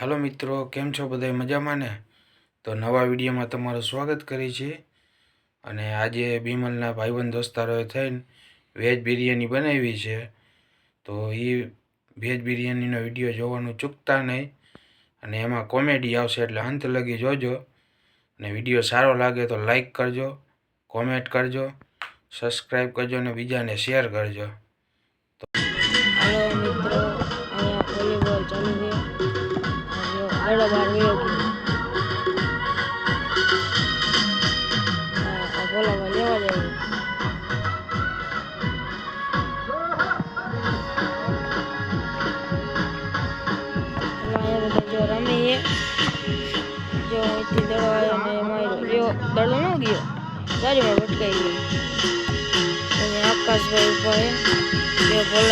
હાલો મિત્રો, કેમ છો બધા મજામાં ને? તો નવા વિડીયોમાં તમારું સ્વાગત કરી છે. અને આજે બિમલના ભાઈબંધ દોસ્તારોએ થઈને વેજ બિરયાની બનાવી છે. તો એ વેજ બિરયાનીનો વીડિયો જોવાનું ચૂકતા નહીં. અને એમાં કોમેડી આવશે એટલે અંત લગી જોજો. અને વીડિયો સારો લાગે તો લાઈક કરજો, કોમેન્ટ કરજો, સબસ્ક્રાઈબ કરજો અને બીજાને શેર કરજો. હાલો મિત્રો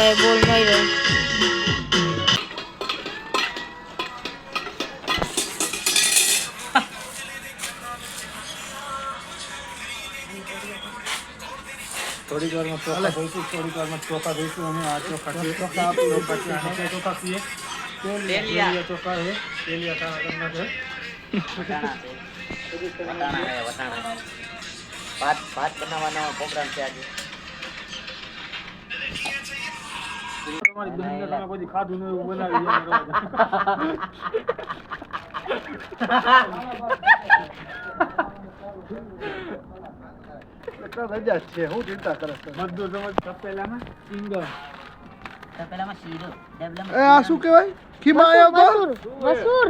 છે જે બોલાએ બોલ માર્યો થોડીક વારમાં ચોખા ધોઈશું થોડીક વારમાં ચોખા ધોઈશું અને આ ચોખા છે ચોખા આપી પછી આપણે ચોખા પીએ તેલિયા ચોખા છે તેલિયા કાળા કરના છે વટાણા હે વટાણા ભાત ભાત બનાવવાનો પ્રોગ્રામ છે આજે તમારી બહેન તમે કોઈ ખાધું એવું બનાવી એમ રજા છે હું ચિંતા કરે બધું સમજ તપેલામાં સિંગર તપેલામાં શીરો એ આ શું કહેવાય? ખીમા આવ્યા તો? મસૂર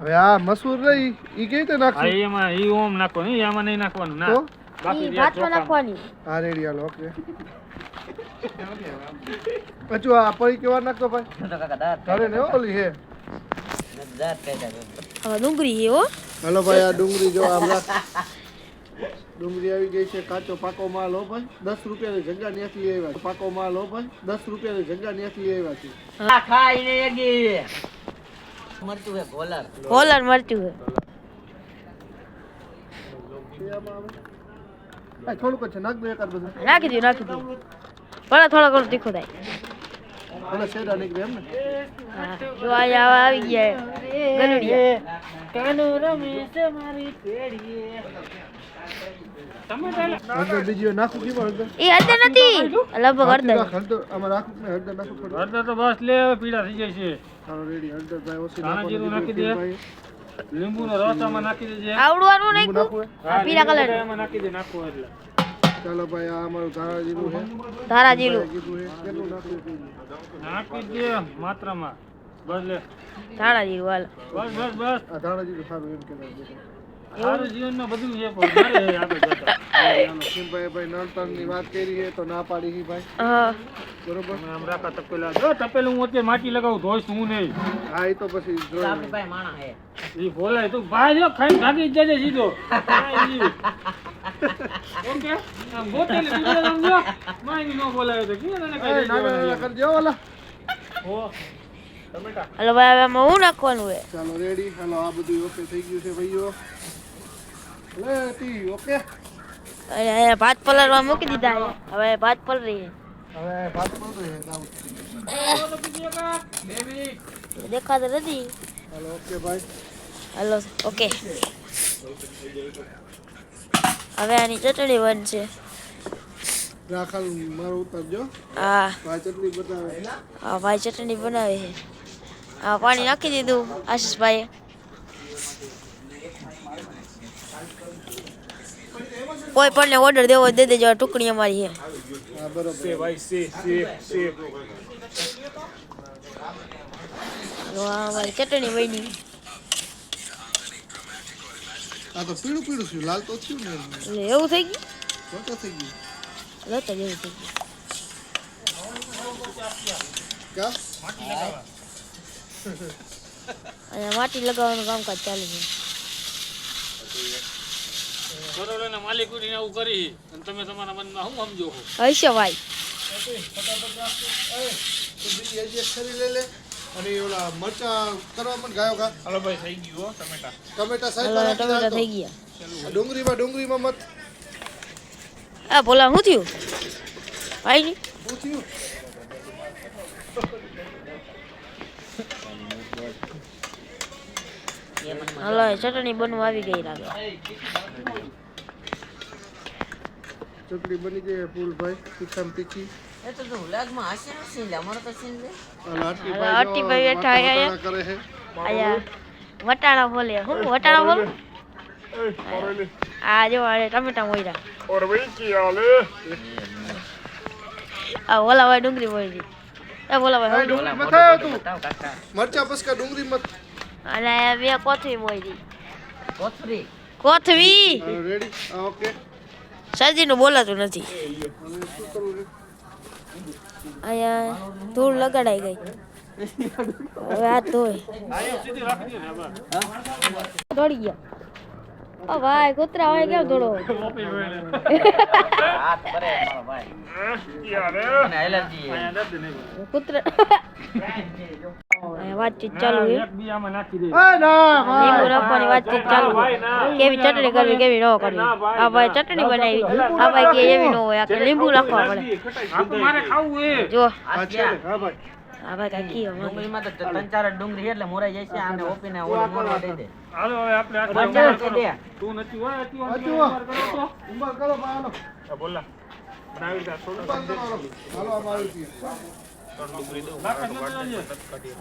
હવે આ મસૂર રહી ઈ કેવી રીતે હા એમાં ઈ ઓમ નાખવાનું એમાં નહીં નાખવાનું ના. બાકી ભાતમાં નાખવાની. હા રેડી ઓકે. પછી આ પડી કેવા નાખતો ભાઈ? ઘરે ને ઓલી હે. દે હવે ડુંગળી હે ઓ હેલો ભાઈ આ ડુંગળી જો આમ રાખ. ડુંગળી આવી ગઈ છે કાચો પાકો માલ હો ભાઈ. દસ રૂપિયાની જગ્યા ત્યાંથી આવ્યા છે. પાકો માલ હો ભાઈ. દસ રૂપિયાની જગ્યા ત્યાંથી આવ્યા છે. ખાઈને એગી મરચું હે ગોલર. ગોલર મરચું હે. થોડુંક છે. નાખ દો એકાદ બધું. નાખી દઉં નાખી દઉં ભલે થોડો ઘણો તીખો થાય. ને. જો અહીંયા આવી ગયા ગલુડિયા કાનો રમે છે મારી પેઢીએ. હળદર બીજી વાર નાખું કેવા હળદર? એ હળદર નથી. લગભગ હળદર. નાખ, હળદર આમાં રાખું કે નહીં? હળદર નાખું થોડી હળદર તો બસ લે પીળા થઈ જાય છે. ચાલો રેડી હળદર ભાઈ ઓછી ધાણા જીરું નાખી દે. ભાઈ. લીંબુનો રસ આમાં નાખી દેજે. આવડવાનું લીંબુ આ પીળા કલર નાખી દે નાખવું એટલે. ચાલો ભાઈ આ અમારું ધારાજીલું છે. ધારા જીરું કીધું છે કેટલું નાખવું છે? નાખી દે માત્રામાં. બસ લે. ધારાજીલું હાલ. બસ બસ બસ. આ ધારાજીલું સારું એમ કે સારું જીવનમાં બધું છે પણ મારે આગળ જતા. સિંહભાઈ ભાઈ નળતણની વાત કરી છે તો ના પાડી છે ભાઈ. હા. બરોબર? આમ રાખા તપેલા. જો તપેલું હું અત્યારે માટી લગાવું ધોઈશ હું નહીં. હા એ તો પછી એ આપણી પાસે માણા હે ઈ બોલાય તું ભાઈ જો ખાઈ ભાગી જ જજે સીધો. ઓકે? આમ ગોતેલી બીજે આમ નો બોલાયો તો કેમ તને કઈ એ, નાના નાના કરજો ઓલા. હો. ટમેટા ભાઈ હવે હું નાખવાનું હે ચાલો રેડી હાલો આ બધું ઓકે થઈ ગયું છે ભાઈઓ. લે ટી ઓકે અરે અહીંયા ભાત પલળવા મૂકી દીધા છે હવે ભાત પલળી. હવે ભાત જાઉં. દેખાતો નથી. હલો ઓકે ભાઈ હાલો ઓકે હવે આની ચટણી બનશે. રાખલ મારો ઉતારજો હા. ભાઈ ચટણી બનાવે. હા ભાઈ ચટણી બનાવે છે. હા પાણી નાખી દીધું આશીષભાઈએ. કોઈ પણ ઓર્ડર દેવો દે દેજો ટુકડી અમારી છે. હા બરોબર. ભાઈ સે સે સે હાલો, આ ચટણી બની. આ તો પીળું પીળું થયું લાલ તો થયું ને એટલે એવું થઈ ગયું ચોટો થઈ ગયું લતા જેવું થઈ ગયું અહીંયા માટી લગાવવાનું કામકાજ ચાલુ છે કરોડોના માલિક ઉઠીને આવું કરી અને તમે તમારા મનમાં શું સમજો છો હશે ભાઈ તો બીજી એડજસ્ટ કરી લે લે અને ઓલા મરચા કરવા પણ ગાયો કા હાલો ભાઈ થઈ ગયું હો ટમેટા. ટમેટા સાઈડ ટમેટા થઈ ગયા. ડુંગળીમાં ડુંગળીમાં મત. આ ભોલા શું થયું? ભાઈ શું થયું? હાલો ચટણી બનવા આવી ગઈ લાગે. ચટણી બની ગઈ ફૂલભાઈ તીખામ તીખી. એ વટાણા બોલે. હું વટાણા બોલ? આ જો આ ટમેટા મોયરા. આ ઓલા ભાઈ ડુંગળી મોયરી. એ બોલા ભાઈ તું મરચા પસકા મત બે કોથળી મોયરી. કોથરી કોથળી? રેડી ઓકે સર્દીનું બોલાતું નથી. શું અહીંયા ધૂળ લગાડાઈ ગઈ. હવે દોડી ગયા ઓ ભાઈ કૂતરા હોય કેમ દોડો હાથ કરે મારો ભાઈ. અને એલર્જી કૂતરા વાતચીત ચાલુ છે. લીંબુ નાખવાની વાતચીત ચાલુ કેવી ચટણી કરવી કેવી ન કરવી? આ ભાઈ ચટણી બનાવી. આ ભાઈ કે એવી ન હોય આ લીંબુ નાખવા પડે. જો. આ? હા ભાઈ. મને. ડુંગળીમાં તો ત્રણ ચાર ડુંગળી એટલે મોરાઈ જાય છે આને ઓપીને ઓલો મોરવા દઈ દે. હાલો હવે આપણે આ તું નથી હોય તું હજુ ઉંબર કરો હાલો. બોલા બનાવી દે હાલો. આ છીએ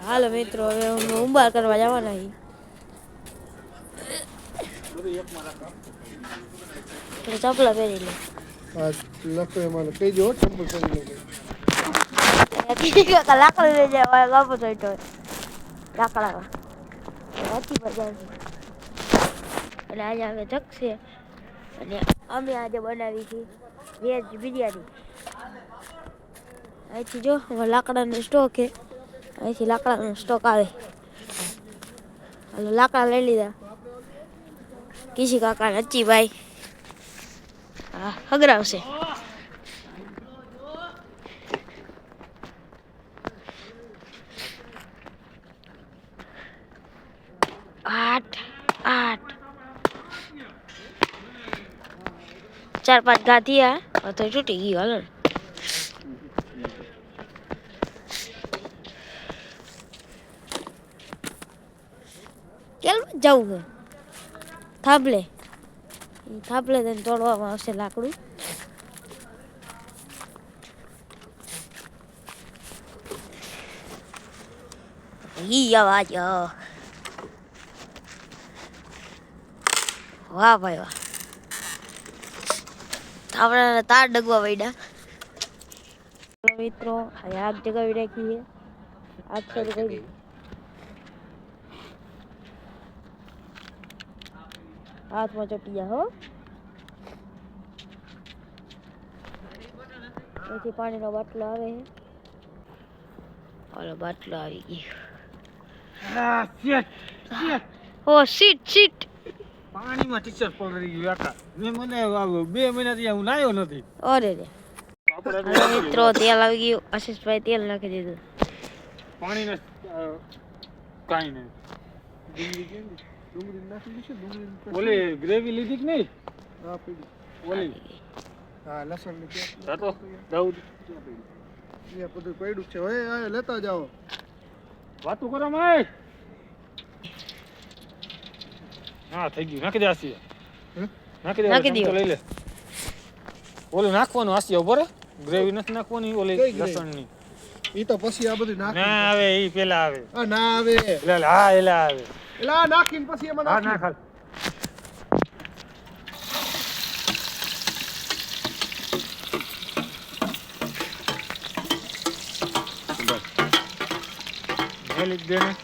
હાલો મિત્રો હવે હું ઉંબાર કરવા જવાના છીએ. ચપલા પહેરી લે લખો એમાં કહી દો ચંપલ પહેરી લે લાકડું લઈ જાય ગાપો ચોઈટો લાકડા વાંચી પર જાય અને આજે અમે જગશે અને અમે આજે બનાવી છે વેજ બિરયાની. અહીંથી જો લાકડાનો સ્ટોક છે. અહીંથી લાકડાનો સ્ટોક આવે. હાલો, લાકડા લઈ લીધા. કિસી કાકા નચી ભાઈ. હા, હગરાવશે. આઠ આઠ. ચાર, પાંચ ગાંઠિયા આ તો તૂટી ગયું, હાલો કેમ જવું છે થાંભલે. ઈ થાંભલે તેને તોડવામાં આવશે લાકડું. ઈ અવાજ. વાહ ભાઈ વાહ. આપણે તાર ડગવા વૈડા મિત્રો આગ જગાવી રાખી છે આગ શરૂ કરી. હાથમાં ચોટી હો. પછી પાણીનો બાટલો આવે છે. ઓલો બાટલો આવી ગયો. ઓ સીટ સીટ પાણીમાં ટીચર પલળી ગયું આખા? મેં મને આ બે મહિનાથી હું નાયો નથી. અરે રે. મિત્રો તેલ આવી ગયું. આશીષભાઈ તેલ નાખી દીધું. પાણીને કાંઈ નહીં. ડુંગળી નાખી દીધી ડુંગળી ઓલી ગ્રેવી લીધી કે નહીં? હા પીડી ઓલી. હા લસણની પેસ્ટ જાતો દાઉદ અહીંયા બધું પડ્યું છે. હવે આ લેતા જાઓ. વાતું કરો માય. હા થઈ ગયું. નાખી દે આસી હમ? નાખી દે નાખી લઈ લે. ઓલું નાખવાનું આસી ઉપર ગ્રેવી નથી નાખવાની ઓલી? લસણની. ઈ તો પછી આ બધું નાખી ના આવે ઈ પેલા આવે. ના આવે. એટલે હા એલા આવે. એટલે આ નાખીને પછી એમાં હા નાખી નાખ હાલ. મેલી જ દે ને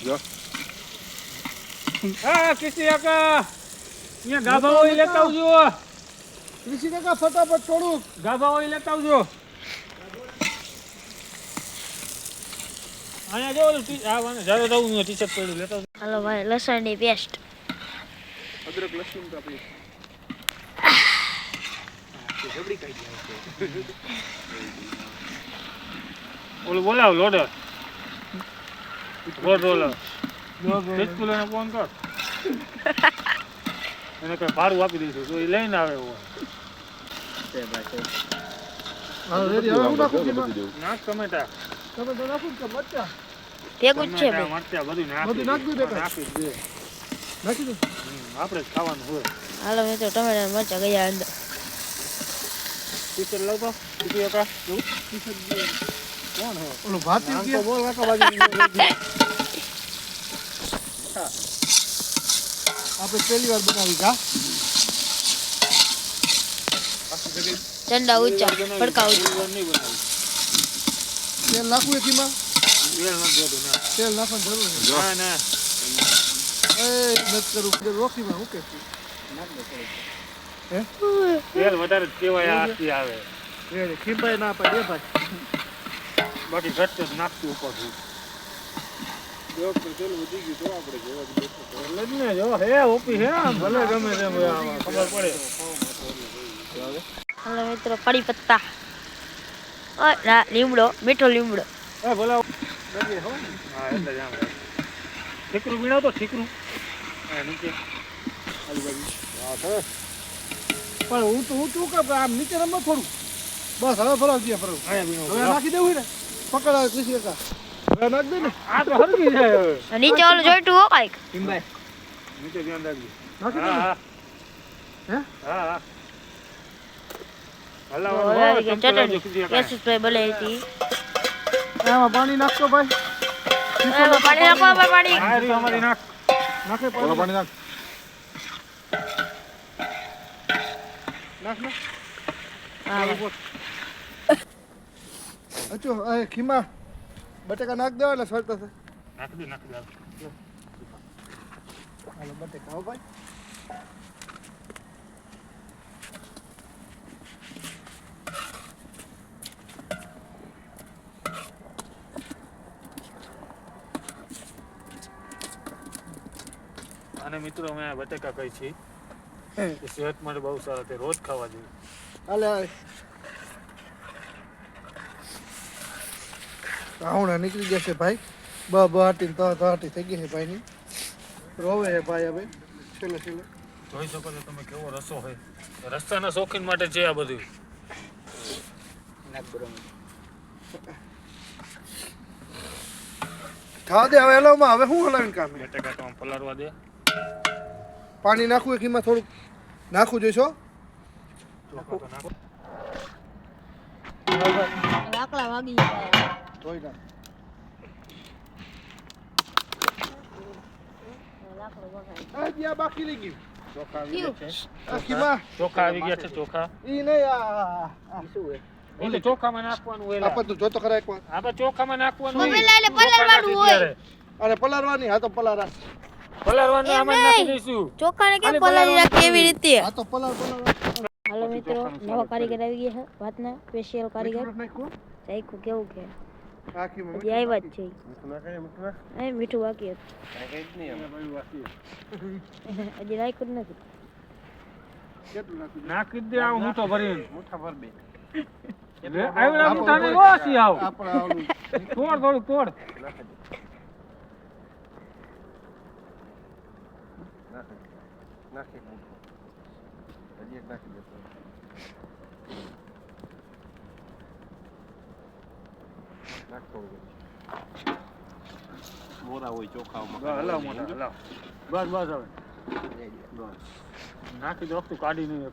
જો હા કિસી કાકા અહીંયા ગાભા ઓળી લેતા આવજો કૃષિ કાકા ફટાફટ થોડુંક ગાભા ઓળી લેતા આવજો અહીંયા જો ઓલું ટી- આ વાને જાવે તો પડ્યું લેતા હાલો ભાઈ લસણની પેસ્ટ અદરક લસણ કાપી ઓલું બોલાવ લોડર. Load roller. ફેસબુલ એને ફોન કર. એને કઈ ભાડું આપી દઈશું તો એ લઈને આવે એવો નાખું ટમેટા તમે નાખું કે મરચા? ભેગું જ છે બધું નાખી બધું દે. નાખી દે નાખી દો. હમ, આપણે ખાવાનું હોય. હાલો મિત્રો ટમેટા મરચા ગયા અંદર. ટીચર લાવતો ટીચર હતા કોણ હે? ઓલું ભાત નામ તો બોલ કાકા બાજુ આપણે પહેલી વાર બનાવી કા ચંડા ઊંચા ફડકા ઊંચા. નહીં બનાવી. તેલ નાખવું એકીમાં નથી ના તેલ નાખવાની જરૂર ના ના એ નથી કરવું રોકીમાં હું કે તેલ વધારે કેવાય આ આવે. રેડી ના પાડે એ ભાઈ બાકી ઘટ જ નાખતું ઉપરથી એટલે જ ને જો હે ઓપી હે ભલે ગમે તેમ ખબર પડે હાલો મિત્રો કડી પત્તા લીમડો મીઠો લીમડો. એ ભલે. ઠીકરું બીણાવ તો ઠીકરું. પણ હું તો હું શું કરું આમ નીચે રમો થોડું. બસ હવે ફરાવ દે ફરાવ હવે નાખી દેવું ને? પકડ આવે કૃષિ કાકા હવે નાખ દે ને? આ તો હરગી જાય હવે નીચે ઓલું જોઈતું હો કાંઈક. નીચે ધ્યાન રાખજો. નાખી દે હે હા. હા? હલાવવાનું ચટણી. કીધી કાંઈ. હતી. આમાં પાણી નાખતો ભાઈ? એમાં પાણી નાખો ભાઈ પાણી. આ અમારી નાખ. નાખે પાણી. નાખ. નાખ નાખ. અચો એ ખીમા. બટેકા નાખ દેવા એટલે સરતા છે નાખી દે નાખ દે. હાલો બટેકા હો ભાઈ. અને મિત્રો અમે આ બટેકા કહી છીએ. એ સેહત માટે બહુ સારા છે રોજ ખાવા જોઈએ. હાલે આવણા નીકળી જશે ભાઈ. બ બ હાટી તો તો હાટી થઈ ગઈ છે ભાઈની. રોવે છે ભાઈ હવે. છેલ્લે છેલ્લે. જોઈ શકો છો તમે કેવો રસો હોય રસ્તાના શોખીન માટે છે આ બધું. ખાવા દે હવે હલાવમાં હવે શું હલાવીને કામ? બટેકા તો પલાળવા દે. પાણી નાખવું એક એમાં થોડુંક નાખવું જોઈશો? ચોખા તો વાગી ગયા. બાકી ગયું. ચોખા આવી ગયા છે. ચોખા આવી ગયા છે ચોખા. ઈ નહીં આ શું ચોખામાં નાખવાનું હોય આપણ તું જોતો ખરા એકવાર આપણે ચોખામાં નાખવાનું હોય. એટલે પલાળવાનું હોય. ત્યારે. પલાળવાની હા તો પલાળા પલાળવાનું આમાં નાખી દઈશું. ચોખાને કેમ પલાળી રાખી એવી રીતે? આ તો પલાળ પલાળ હાલો મિત્રો નવા કારીગર આવી ગયા છે વાતના સ્પેશિયલ કારીગર. ચાખ્યું કેવું કે? મીઠું બાકી. હતું. હજી રાખ્યું જ નથી. કેટલું નાખી દે આવ હું તો ભરી આવ્યા ઓછી આવ. તોડ થોડું તોડ મોરા હોય ચોખામાં બસ, હલાવ મોટા હલાવ. બસ બસ હવે. નાખી દો તું કાઢી નહીં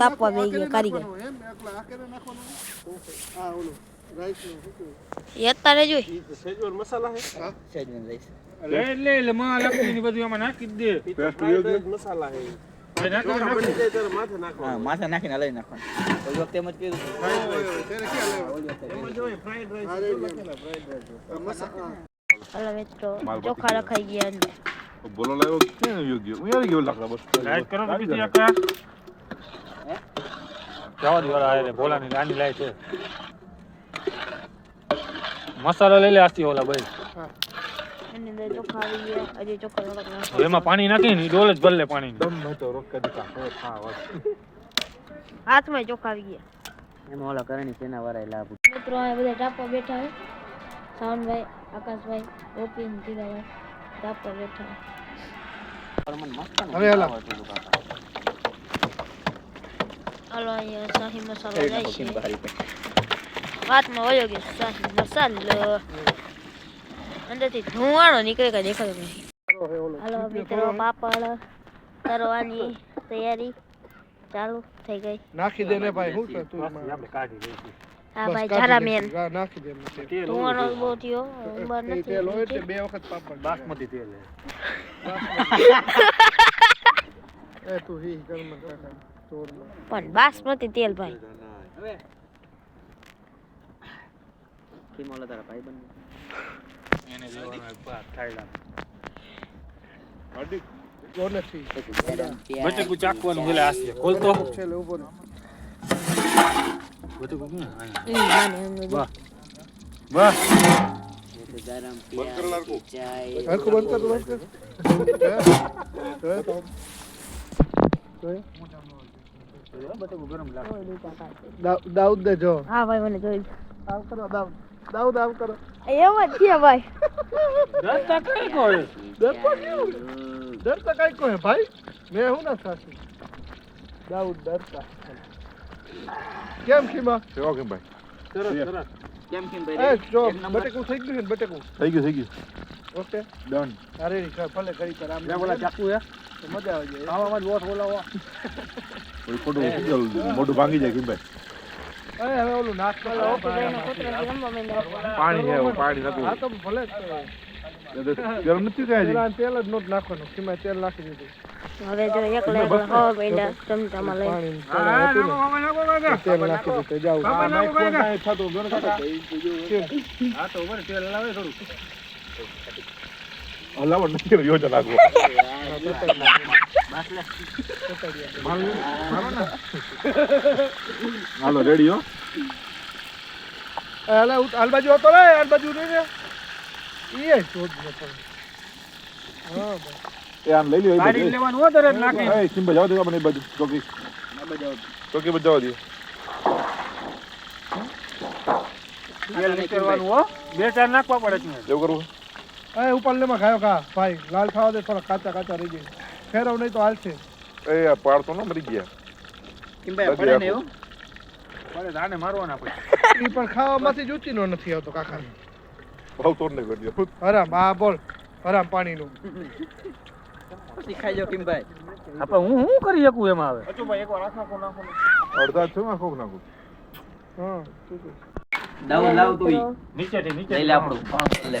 તાપવા કેને કારીગર. નાખવાનું? એમ એકલા આ કેને નાખવાનું આ ઓલું. અત્યારે જોઈ. સેજવાન મસાલા હે. હા? લે લે લે માં લખી ની બધું આમાં નાખી દે. મસાલા હે. માથે નાખીને નાખવાનું. ઓલી વખતે એમ જ? એમાં રાઈસ. હાલો મિત્રો ચોખા રખાઈ ગયા બોલો લાવ્યો ક્યાં યોગ્ય હું આવી ગયો લાકડા બસ. લાઈટ કરો તો બીજી આખા. જવા દે વાળા ભોલાની નાની લાઈટ છે. મસાલો લઈ લે આસ્તી ઓલા ભાઈ. એમાં પાણી નાખી ને ડોલ જ ભર લે પાણી હાથમાં ચોખા આવી ગયા એમાં ઓલા કરણી સેના વાળા લાભ મિત્રો આ બધા ટાપા બેઠા છે સાવનભાઈ આકાશભાઈ ગોપીન જીરાભાઈ ટાપા બેઠા. હવે. હાલો. અહીંયા શાહી મસાલો જાય છે. હાથમાં વયો ગયો મસાલો અંદરથી ધુવાણો નીકળે કઈ દેખાતો નહીં હાલો મિત્રો પાપડ તરવાની તૈયારી ચાલુ થઈ ગઈ. નાખી દે ને ભાઈ હું તું આપણે કાઢી દઈશું હા ભાઈ મેન. નાખી દે ધુવાણો બહુ થયો ઉંબર એ તેલ હોય એટલે નથી બે વખત પાપડ. બાસમતી તેલ એ તું હી ગરમ પણ બાસમતી તેલ ભાઈ. કેમ ઓલા તારા ભાઈ બંધ એને જોવાનો એક ભાત થાળીમાં. જો નથી. ચાકવાનું પેલા હાથે. ખોલતો. છેલ્લે ઊભો રહે. બટેકું ક્યાં? અહીંયા. ઈ માને અંદર વાહ વાહ બંધ કર બંધ કર તો? દાઉદ દે જો. હા ભાઈ મને જોઈ આમ કરો દાઉદ. દાઉદ દાવ કરો. એવો જ છે ભાઈ. ડરતા કઈ કોઈ ડરતો કેવું ડરતા કઈ કોઈ ભાઈ મેં હું ના સાસુ દાઉદ ડરતા કેમ ખીમા? માં કેમ ભાઈ? સરસ સરસ. કેમ કેમ એ ભાઈ જો બટેકું થઈ ગયું ને બટેકું? થઈ ગયું થઈ ગયું. ઓકે. ડન અરે ભલે કરી કર આમ બોલા ચાકુ હે. તો મજા આવી જાય. આવામાં જ લોટ બોલાવો કોઈ ખોટું મોઢું ભાંગી જાય કેમ ભાઈ. હવે ઓલું માંડ્યો. પાણી છે પાણી નતું હા તો ભલે જ ગરમ નથી થાય પેલા તેલ જ નહોતું નાખવાનું. ખીમા તેલ નાખી દીધું. હવે જો એકલા એકલા ખાવા માંડ્યા ચમચામાં લઈ. તેલ નાખી દીધું. જાવ હા તો બરાબર તેલ લાવે થોડું. હલાવડ નથી યોજના હાલો રેડી હો. હાલે હાલ બાજુ હતો રે હાલ બાજુ રે. એ શોધ ન હા એ આમ લઈ લ્યો ગાડી લેવાનું હો દરેક નાખે. એ સિમ્બા જાવ દે મને બાજુ ચોકી. ચોકી બજાવ દે. તેલ નીકળવાનું હો. બે ચાર નાખવા પડે છે. એવું કરવું? એ ઉપર લેમાં ખાયો ખા. ભાઈ લાલ ખાવા દે થોડા કાચા કાચા રહી જાય. ફેરવ નહીં તો હાલશે. એ પાડ પાડતો ન મરી ગયા. કેમ પડે ને એવું? પડે દાને મારવાના પછી. એ પણ ખાવામાંથી જ નો નથી આવતો કાકા ભાવ તોડ નહીં કરી દો. હરામ આ બોલ. હરામ પાણીનું. પછી ખાઈ જાવ કેમ ભાઈ? આપણે હું હું કરી શકું એમાં હવે? અચુ ભાઈ એકવાર આખા કો નાખો અડધા છું નાખો નાખો હા. શું લાવ લાવ તું નીચે નીચે લઈ લે આપણું. પાંચ લે.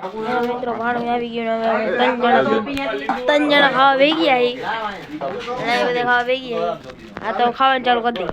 મિત્રો ભાણું આવી ગયું હવે ત્રણ જણા ત્રણ જણા ખાવા ભેગી આવી બધા ખાવા ભેગી આવી આ તો ખાવાનું ચાલુ કરી